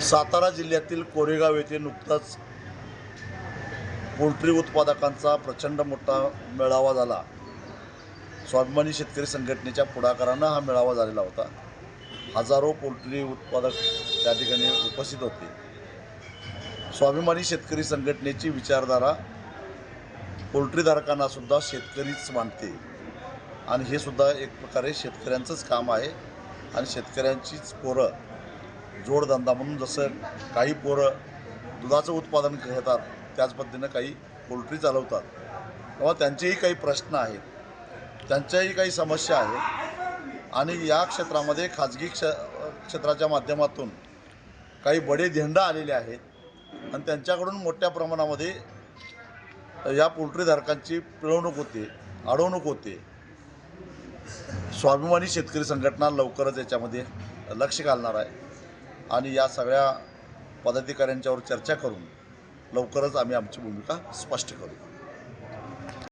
सातारा जिल्ह्यातील कोरेगाव येथे नुकताच पोल्ट्री उत्पादकांचा प्रचंड मोठा मेळावा झाला. स्वाभिमानी शेतकरी संघटनेच्या पुढाकारानं हा मेळावा झालेला होता. हजारो पोल्ट्री उत्पादक त्या ठिकाणी उपस्थित होते. स्वाभिमानी शेतकरी संघटनेची विचारधारा पोल्ट्रीधारकांना सुद्धा शेतकरीच मानते. आणि हे सुद्धा एक प्रकारे शेतकऱ्यांचंच काम आहे. आणि शेतकऱ्यांचीच पोरं जोडधंदा म्हणून जसं काही पोरं दुधाचं उत्पादन घेतात त्याच पद्धतीनं काही पोल्ट्री चालवतात. तेव्हा त्यांचेही काही प्रश्न आहेत. त्यांच्याही काही समस्या आहेत. आणि या क्षेत्रामध्ये खाजगी क्ष क्षेत्राच्या माध्यमातून काही बडे धेंडा आलेले आहेत. आणि त्यांच्याकडून मोठ्या प्रमाणामध्ये या पोल्ट्रीधारकांची पिळवणूक होते अडवणूक होते. स्वाभिमानी शेतकरी संघटना लवकरच याच्यामध्ये लक्ष घालणार आहे. आणि या सगळ्या पदाधिकाऱ्यांच्यावर चर्चा करून लवकरच आम्ही आमची भूमिका स्पष्ट करू.